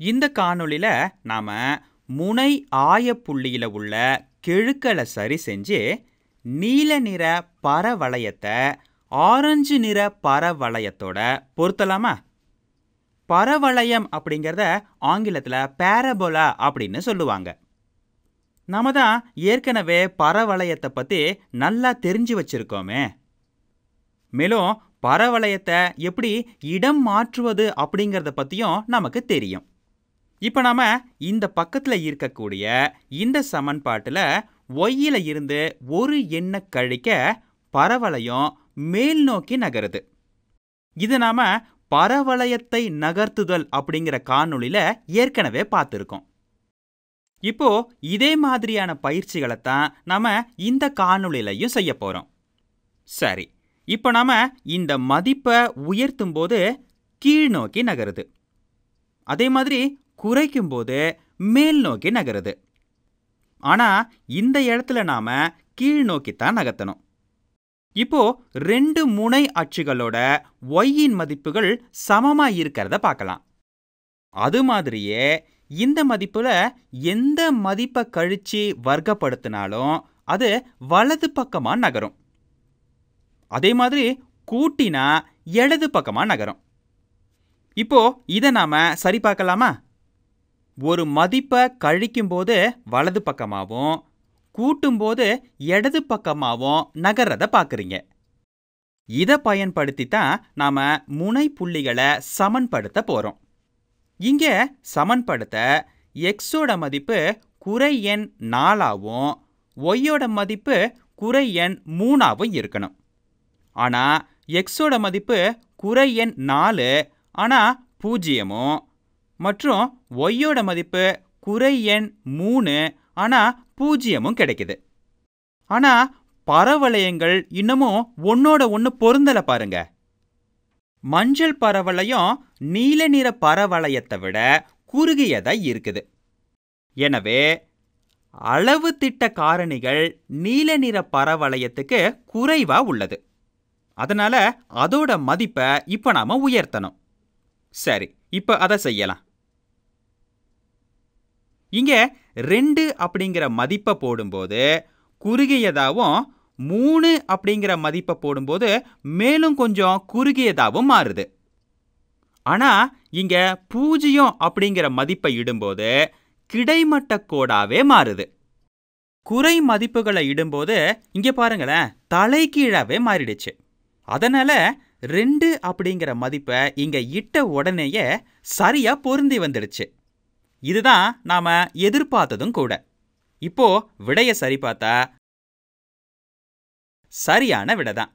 இந்த காணொளியில நாம முனை ஆயப்புள்ளியில உள்ள கெழுக்களை சரி செஞ்சு நீல நிற பரவளையத்தை ஆரஞ்சு நிற பரவளையத்தோட பொருத்தலாமா? பரவளையம் அப்படிங்கிறத ஆங்கிலத்தில் பேரபோலா அப்படின்னு சொல்லுவாங்க. நாம தான் ஏற்கனவே பரவளையத்தை பற்றி நல்லா தெரிஞ்சு வச்சிருக்கோமே. மேலும் பரவளையத்தை எப்படி இடம் மாற்றுவது அப்படிங்கிறத பற்றியும் நமக்கு தெரியும். இப்போ நாம் இந்த பக்கத்தில் இருக்கக்கூடிய இந்த சமன்பாட்டில் ஒய்யில் இருந்து ஒரு எண்ணை கழிக்க பரவளையம் மேல் நோக்கி நகருது. இது நாம் பரவளையத்தை நகர்த்துதல் அப்படிங்கிற காணொளியில் ஏற்கனவே பார்த்துருக்கோம். இப்போ இதே மாதிரியான பயிற்சிகளை தான் நம்ம இந்த காணொளியிலையும் செய்ய போகிறோம் சரி இப்போ நாம் இந்த மதிப்பை உயர்த்தும் போது கீழ் நோக்கி நகருது. அதே மாதிரி குறைக்கும் போது மேல் நோக்கி நகருது. ஆனா இந்த இடத்துல நாம கீழ் நோக்கித்தான் நகர்த்தணும். இப்போ ரெண்டு முனை அச்சுகளோட ஒய்யின் மதிப்புகள் சமமா இருக்கிறத பார்க்கலாம். அது மாதிரியே இந்த மதிப்புல எந்த மதிப்பை கழிச்சு வர்க்கப்படுத்தினாலும் அது வலது பக்கமா நகரும். அதே மாதிரி கூட்டினா இடது பக்கமா நகரும். இப்போ இதை நாம சரி பார்க்கலாமா? ஒரு மதிப்பை கழிக்கும்போது வலது பக்கமாகவும் கூட்டும்போது இடது பக்கமாகவும் நகர்றத பார்க்குறீங்க. இதை பயன்படுத்தி தான் நாம் முனை புள்ளிகளை சமன்படுத்த போகிறோம் இங்கே சமன்படுத்த எக்ஸோட மதிப்பு குறை எண் நாலாவும் ஒய்யோட மதிப்பு குறை எண் மூணாவும் இருக்கணும். ஆனால் எக்ஸோட மதிப்பு குறை எண் நாலு ஆனால் பூஜ்ஜியமும் மற்றும் ஒய்யோட மதிப்பு குறை எண் மூணு ஆனால் பூஜ்ஜியமும் கிடைக்குது. ஆனால் பரவளையங்கள் இன்னமும் ஒன்னோட ஒன்று பொருந்தலை பாருங்க. மஞ்சள் பரவளையம் நீல நிற பரவளையத்தை விட குறுகியதாக இருக்குது. எனவே அளவு திட்ட காரணிகள் நீல நிற பரவளையத்துக்கு குறைவா உள்ளது. அதனால அதோட மதிப்பை இப்போ நாம உயர்த்தணும். சரி இப்போ அதை செய்யலாம். இங்கே ரெண்டு அப்படிங்கிற மதிப்பை போடும்போது குறுகியதாகவும் மூணு அப்படிங்கிற மதிப்பை போடும்போது மேலும் கொஞ்சம் குறுகியதாகவும் மாறுது. ஆனா இங்க பூஜ்ஜியம் அப்படிங்கிற மதிப்பை இடும்போது கிடைமட்ட கோடாவே மாறுது. குறை மதிப்புகளை இடும்போது இங்கே பாருங்களேன் தலைகீழாவே மாறிடுச்சு. அதனால ரெண்டு அப்படிங்கிற மதிப்பை இங்க இட்ட உடனேயே சரியா பொருந்தி வந்துடுச்சு. இதுதான் நாம எதிர்பார்த்ததும் கூட. இப்போ விடைய சரி பார்த்தா சரியான விடை தான்